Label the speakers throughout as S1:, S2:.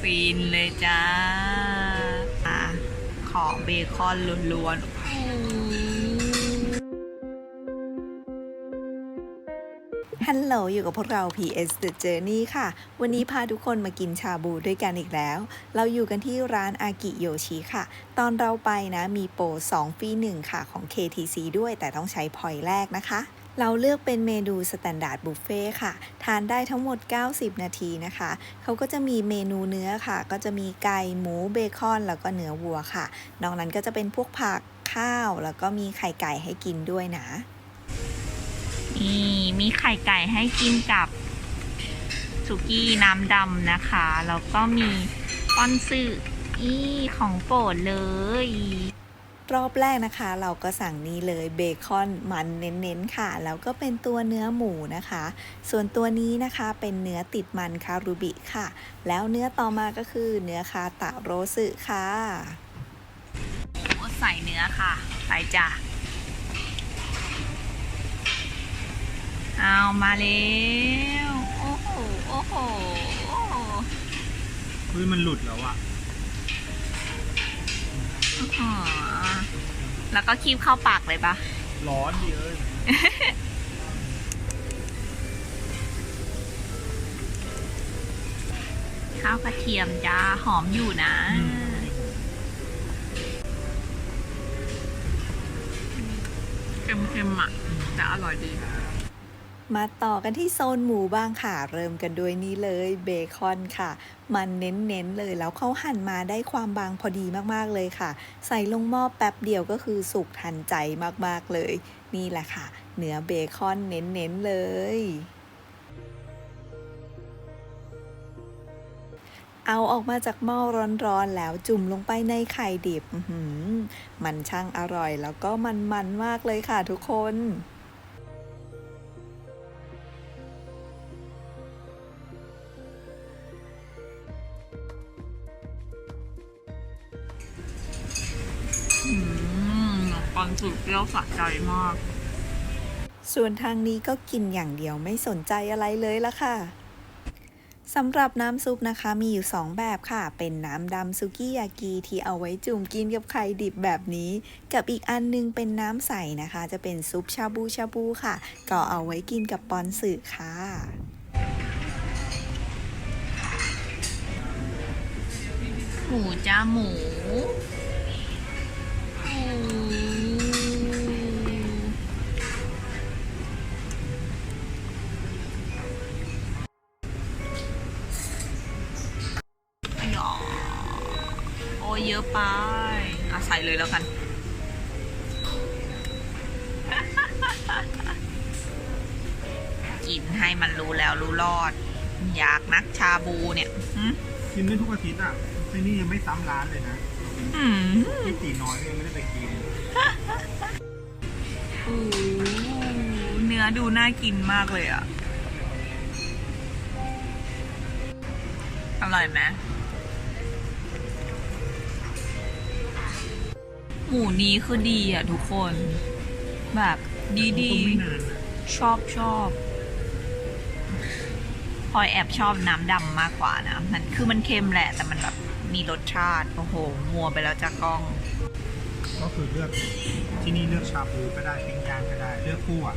S1: ฟินเลยจ้า ขอเบคอนล้วน
S2: ฮัลโหลอยู่กับพวกเรา PS The Journey ค่ะ วันนี้พาทุกคนมากินชาบูด้วยกันอีกแล้ว เราอยู่กันที่ร้านอากิโยชิค่ะ ตอนเราไปนะมีโปร2ฟรี1ค่ะของ KTC ด้วยแต่ต้องใช้พอยแรกนะคะ เราเลือกเป็นเมนูสแตนดาร์ดบุฟเฟ่ค่ะ ทานได้ทั้งหมด 90 นาทีนะคะ เขาก็จะมีเมนูเนื้อค่ะ ก็จะมีไก่ หมู เบคอน แล้วก็เนื้อวัวค่ะ นอกนั้นก็จะเป็นพวกผัก ข้าว แล้วก็มีไข่ไก่ให้กินด้วยนะ
S1: นี่มีไข่ไก่ให้กินกับสุกี้น้ำดำนะคะ แล้วก็มีปอนซึอีของโปรดเลย
S2: รอบแรกนะคะ เราก็สั่งนี้เลยเบคอนมันเน้นๆค่ะ แล้วก็เป็นตัวเนื้อหมูนะคะ ส่วนตัวนี้นะคะเป็นเนื้อติดมันคารูบิค่ะ แล้วเนื้อต่อมาก็คือเนื้อคาตะโรสึค่ะ
S1: ใส่เนื้อค่ะ ใส่จ้ะเอามาแล้วโอ้โหโอ้โหโอ้โห
S3: เฮ้ยมันหลุดแล้วอะ
S1: อื้อหือ แล้วก็คีบเข้าปากเลยปะ
S3: ร้อนดิเอ้ย
S1: ข้าวกระเทียมจ้าหอมอยู่นะเค็มๆอะแต่อร่อยดี
S2: มาต่อกันที่โซนหมูบ้างค่ะ เริ่มกันด้วยนี้เลยเบคอนค่ะ มันเน้นๆเลยแล้วเขาหั่นมาได้ความบางพอดีมากๆเลยค่ะ ใส่ลงหม้อแป๊บเดียวก็คือสุกทันใจมากๆเลย นี่แหละค่ะ เนื้อเบคอนเน้นๆเลยเอาออกมาจากหม้อร้อนๆแล้วจุ่มลงไปในไข่ดิบมันช่างอร่อยแล้วก็มันๆมากเลยค่ะทุกคน
S1: มตอนสุดเปรี้ยวสะใจมาก
S2: ส่วนทางนี้ก็กินอย่างเดียวไม่สนใจอะไรเลยละค่ะสำหรับน้ำซุปนะคะมีอยู่ 2 แบบค่ะ เป็นน้ำดำซุกี้ยากิที่เอาไว้จุ่มกินกับไข่ดิบแบบนี้ กับอีกอันนึงเป็นน้ำใสนะคะ จะเป็นซุปชาบูชาบูค่ะ ก็เอาไว้กินกับปอนสึค่ะ
S1: หมูจ้าหมู ไปอะใส่เลยแล้วกัน กินให้มันรู้แล้วรู้รอด อยากนักชาบูเนี่ยหึ
S3: กินได้ทุกอาทิตย์อะที่นี่ยังไม่ซ้ำร้านเลยนะ
S1: อืม
S3: ที่ตีน้อยก็ยังไม่ได้ไปกิน
S1: โอ้เนื้อดูน่ากินมากเลยอะ อร่อยไหม หมูนี้คือดีอะทุกคน แบบดีดี
S3: ต้มไม่นานนะ
S1: ชอบชอบพลอยแอบชอบน้ำดำมากกว่านะ มันคือมันเค็มแหละ แต่มันแบบมีรสชาติ โอ้โห มัวไปแล้วจากกล้อง
S3: ก็คือเลือกที่นี่เลือกชาบูก็ได้ปิ้งย่างก็ได้เลือกคู่อะ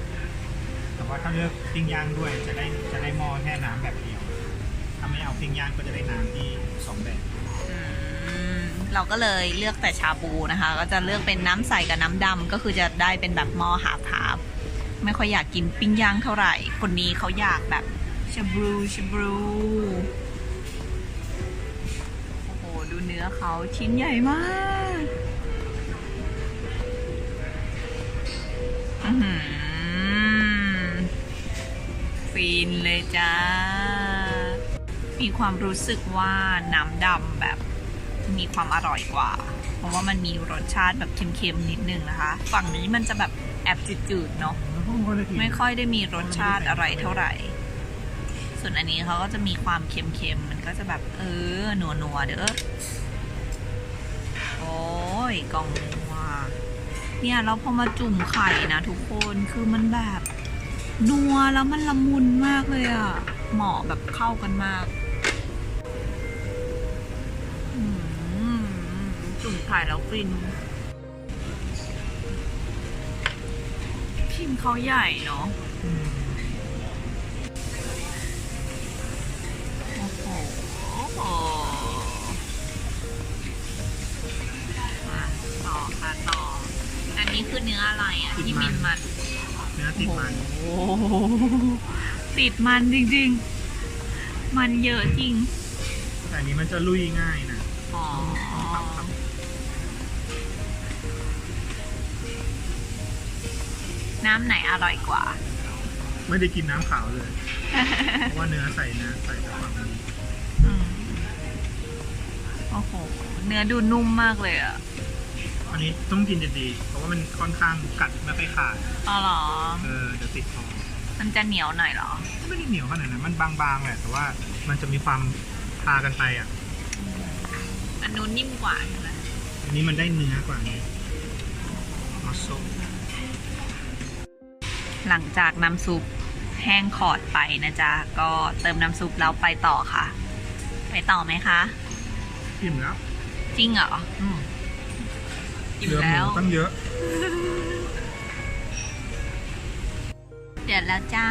S3: แต่ว่าถ้าเลือกปิ้งย่างด้วยจะได้จะได้หม้อแค่น้ำแบบเดียวถ้าไม่เอาปิ้งย่างก็จะได้น้ำที่สองแบบ
S1: อืม เราก็เลยเลือกแต่ชาบูนะคะ ก็จะเลือกเป็นน้ำใสกับน้ำดำก็คือจะได้เป็นแบบหม้อหาบหาบไม่ค่อยอยากกินปิ้งย่างเท่าไหร่ คนนี้เขาอยากแบบชาบูชาบูโอ้โหดูเนื้อเขาชิ้นใหญ่มากอื้อหือฟินเลยจ้า มีความรู้สึกว่าน้ำดำแบบ มีความอร่อยกว่า เพราะว่ามันมีรสชาติแบบเค็มๆนิดนึงนะคะ ฝั่งนี้มันจะแบบแอบจืดๆเนาะ
S3: แล้วก็ไม่ได้กิน
S1: ไม่ค่อยได้มีรสชาติอะไรเท่าไหร่ ส่วนอันนี้เขาก็จะมีความเค็มๆมันก็จะแบบเออนัวๆเด้อโอ้ยกองนัวเนี่ยแล้วพอมาจุ่มไข่นะทุกคนคือมันแบบนัวแล้วมันละมุนมากเลยอะเหมาะแบบเข้ากันมาก ถ่ายแล้วฟินชิ้นเขาใหญ่เนาะ
S3: อืม
S1: โอ้โหมาต่อค่ะต่อ อันนี้คือเนื้ออะไรอะที่มินมัน
S3: เนื้อติดมัน
S1: โอ้โหติดมันจริงๆ มันเยอะจริง
S3: แต่อันนี้มันจะลุยง่ายนะ
S1: อ๋อ
S3: ครับครับ
S1: น้ำไหนอร่อยกว่า
S3: ไม่ได้กินน้ำขาวเลย เพราะว่าเนื้อใส่นะใส่แต่ความดี
S1: อืมโอ้โห เนื้อดูนุ่มมากเลยอะ
S3: อันนี้ต้องกินจะดีเพราะว่ามันค่อนข้างกัดไม่ค่อยขาด
S1: อ๋อเหรอ
S3: เออเดี๋ยวติดคอ
S1: มันจะเหนียวหน่อยเหรอ
S3: ไม่ได้เหนียวขนาดนั้นมันบางๆแหละแต่ว่ามันจะมีความทากันไปอะ
S1: อันนู้นนิ่มกว่าใช่ไหม
S3: อันนี้มันได้เนื้อกว่าไงมาโซ
S1: หลังจากน้ำซุปแห้งขอดไปนะจ๊ะ ก็เติมน้ำซุปแล้วไปต่อค่ะ ไปต่อไหมคะ
S3: อิ่มแล้ว
S1: จริงเหรอ
S3: อืม
S1: อิ่ม
S3: เนื้อห
S1: แล้
S3: มู
S1: ว
S3: ตั้งเยอะ
S1: เดือดแล้วจ้า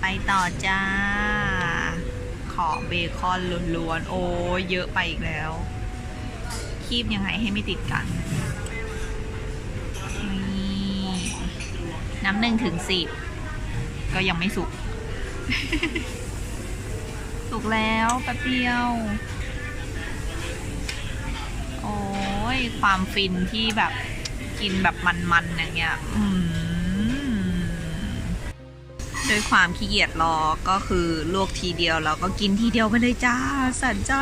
S1: ไปต่อจ้า ขอเบคอนล้วนๆ โอ้ยเยอะไปอีกแล้ว คีบยังไงให้ไม่ติดกันนี่ น้ำหนึ่งถึงสิบก็ยังไม่สุก สุกแล้วแป๊บเดียว โอ้ยความฟินที่แบบกินแบบมันๆอย่างเงี้ยอืมด้วยความขี้เกียจรอก็คือลวกทีเดียวแล้วก็กินทีเดียวไปเลยจ้าสันใจ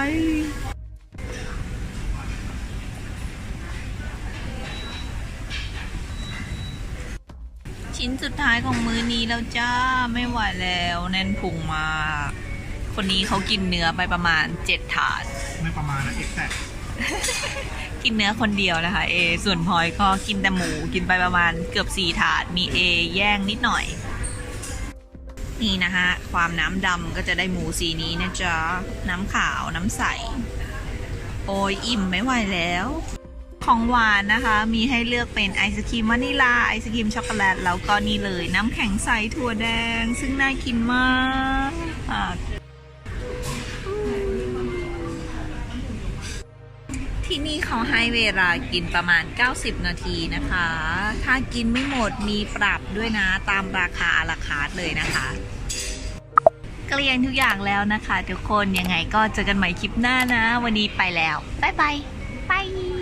S1: ชิ้นสุดท้ายของมื้อนี้แล้วจ้าไม่ไหวแล้วแน่นพุงมากคนนี้เขากินเนื้อไปประมาณ7ถาด
S3: ไม่ประมาณนะเอ็กแซก
S1: กินเนื้อคนเดียวนะคะเอ ส่วนพลอยก็กินแต่หมูกินไปประมาณเกือบสี่ถาด มีเอแย่งนิดหน่อย นี่นะคะความน้ำดำก็จะได้หมูสีนี้นะจ๊ะ น้ำขาวน้ำใส โอ้ยอิ่มไม่ไหวแล้ว ของหวานนะคะ มีให้เลือกเป็นไอศครีมวานิลา ไอศครีมช็อกโกแลต แล้วก็นี่เลยน้ำแข็งใสถั่วแดง ซึ่งน่ากินมากที่นี่เขาให้เวลากินประมาณ 90 นาทีนะคะ ถ้ากินไม่หมดมีปรับด้วยนะตามราคาอาราคาร์ทเลยนะคะเกลียงทุกอย่างแล้วนะคะ ทุกคนยังไงก็เจอกันใหม่คลิปหน้านะ วันนี้ไปแล้ว บ๊ายบาย บาย